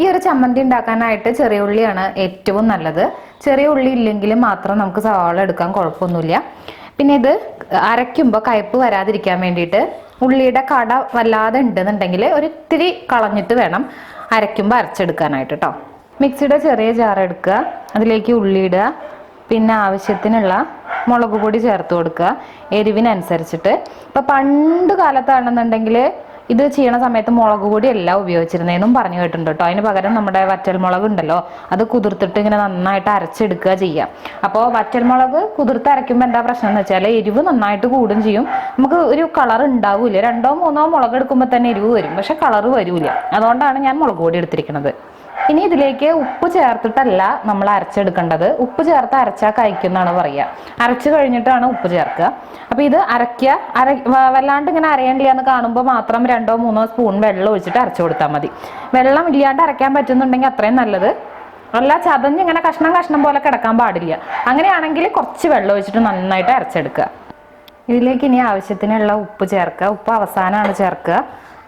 ഈ ഒരു ചമ്മന്തി ഉണ്ടാക്കാനായിട്ട് ചെറിയ ഉള്ളിയാണ് ഏറ്റവും നല്ലത്. ചെറിയ ഉള്ളി ഇല്ലെങ്കിൽ മാത്രം നമുക്ക് സവാള എടുക്കാൻ കുഴപ്പമൊന്നുമില്ല. പിന്നെ ഇത് അരയ്ക്കുമ്പോൾ കയ്പ്പ് വരാതിരിക്കാൻ വേണ്ടിയിട്ട് ഉള്ളിയുടെ കട വല്ലാതെ ഉണ്ടെന്നുണ്ടെങ്കിൽ ഒരു ഇത്തിരി കളഞ്ഞിട്ട് വേണം അരയ്ക്കുമ്പോൾ അരച്ചെടുക്കാനായിട്ട് കേട്ടോ മിക്സിയുടെ ചെറിയ ജാർ എടുക്കുക അതിലേക്ക് ഉള്ളി ഇടുക പിന്നെ ആവശ്യത്തിനുള്ള മുളക് പൊടി ചേർത്ത് കൊടുക്കുക എരിവിനനുസരിച്ചിട്ട്. ഇപ്പം പണ്ട് കാലത്താണെന്നുണ്ടെങ്കിൽ ഇത് ചെയ്യണ സമയത്ത് മുളക് പൊടി അല്ല ഉപയോഗിച്ചിരുന്നതെന്നും പറഞ്ഞു കേട്ടിട്ടുണ്ട് കേട്ടോ. അതിന് പകരം നമ്മുടെ വറ്റൽമുളക് ഉണ്ടല്ലോ അത് കുതിർത്തിട്ട് ഇങ്ങനെ നന്നായിട്ട് അരച്ചെടുക്കുക ചെയ്യാം. അപ്പോൾ വറ്റൽമുളക് കുതിർത്ത് അരയ്ക്കുമ്പോൾ എന്താ പ്രശ്നം എന്ന് വെച്ചാൽ എരിവ് നന്നായിട്ട് കൂടും ചെയ്യും. നമുക്ക് ഒരു കളർ ഉണ്ടാവില്ല. രണ്ടോ മൂന്നോ മുളക് എടുക്കുമ്പോൾ തന്നെ എരിവ് വരും. പക്ഷെ കളർ വരില്ല അതുകൊണ്ടാണ് ഞാൻ മുളക് പൊടി എടുത്തിരിക്കുന്നത് ഇനി ഇതിലേക്ക് ഉപ്പ് ചേർത്തിട്ടല്ല നമ്മൾ അരച്ചെടുക്കേണ്ടത്. ഉപ്പ് ചേർത്ത് അരച്ചാൽ കഴിക്കുന്നതാണ് പറയുക അരച്ചു കഴിഞ്ഞിട്ടാണ് ഉപ്പ് ചേർക്കുക. അപ്പോൾ ഇത് അരയ്ക്കുക. അര വല്ലാണ്ട് ഇങ്ങനെ അരയണ്ടില്ല എന്ന് കാണുമ്പോൾ മാത്രം രണ്ടോ മൂന്നോ സ്പൂൺ വെള്ളം ഒഴിച്ചിട്ട് അരച്ചു കൊടുത്താൽ മതി. വെള്ളം ഇല്ലാണ്ട് അരയ്ക്കാൻ പറ്റുന്നുണ്ടെങ്കിൽ അത്രയും നല്ലത്. അല്ല ചതഞ്ഞ് ഇങ്ങനെ കഷ്ണം കഷ്ണം പോലെ കിടക്കാൻ പാടില്ല. അങ്ങനെയാണെങ്കിൽ കുറച്ച് വെള്ളം ഒഴിച്ചിട്ട് നന്നായിട്ട് അരച്ചെടുക്കുക. ഇതിലേക്ക് ഇനി ആവശ്യത്തിനുള്ള ഉപ്പ് ചേർക്കുക. ഉപ്പ് അവസാനമാണ് ചേർക്കുക.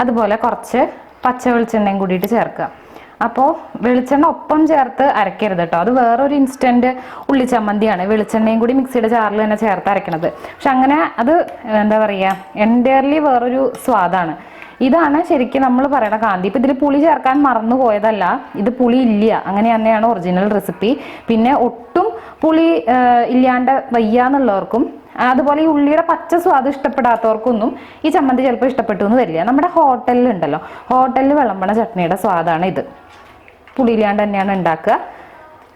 അതുപോലെ കുറച്ച് പച്ച വെളിച്ചെണ്ണയും കൂടിയിട്ട് ചേർക്കുക. അപ്പോൾ വെളിച്ചെണ്ണ ഒപ്പം ചേർത്ത് അരക്കരുത് കേട്ടോ അത് വേറൊരു ഇൻസ്റ്റന്റ് ഉള്ളി ചമ്മന്തിയാണ് വെളിച്ചെണ്ണയും കൂടി മിക്സിയുടെ ചാറിൽ തന്നെ ചേർത്ത് അരക്കണത്. പക്ഷെ അങ്ങനെ അത് എന്താ പറയുക എന്റയർലി വേറൊരു സ്വാദാണ്. ഇതാണ് ശരിക്കും നമ്മൾ പറയണ കാന്തി. ഇപ്പം ഇതിൽ പുളി ചേർക്കാൻ മറന്നു പോയതല്ല. ഇത് പുളി ഇല്ല. അങ്ങനെ തന്നെയാണ് ഒറിജിനൽ റെസിപ്പി പിന്നെ ഒട്ടും പുളി ഇല്ലാണ്ട് വയ്യാന്നുള്ളവർക്കും അതുപോലെ ഈ ഉള്ളിയുടെ പച്ച സ്വാദ് ഇഷ്ടപ്പെടാത്തവർക്കൊന്നും ഈ ചമ്മന്തി ചിലപ്പോൾ ഇഷ്ടപ്പെട്ടു എന്ന് വരില്ല. നമ്മുടെ ഹോട്ടലിൽ ഉണ്ടല്ലോ. ഹോട്ടലിൽ വിളമ്പണ ചട്നിയുടെ സ്വാദാണ് ഇത്. പുളിയില്ലാണ്ട് തന്നെയാണ് ഉണ്ടാക്കുക.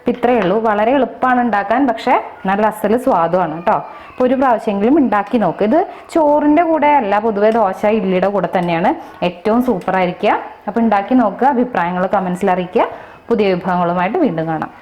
ഇപ്പം ഇത്രയേ ഉള്ളൂ. വളരെ എളുപ്പമാണ് ഉണ്ടാക്കാൻ പക്ഷേ നല്ല അസൽ സ്വാദുമാണ് കേട്ടോ. അപ്പോൾ ഒരു പ്രാവശ്യമെങ്കിലും ഉണ്ടാക്കി നോക്ക്. ഇത് ചോറിന്റെ കൂടെ അല്ല പൊതുവെ ദോശ ഇഡ്ഡലിയുടെ കൂടെ തന്നെയാണ് ഏറ്റവും സൂപ്പറായിരിക്കുക അപ്പോൾ ഉണ്ടാക്കി നോക്കുക അഭിപ്രായങ്ങൾ കമൻസിൽ അറിയിക്കുക. പുതിയ വിഭവങ്ങളുമായിട്ട് വീണ്ടും കാണാം.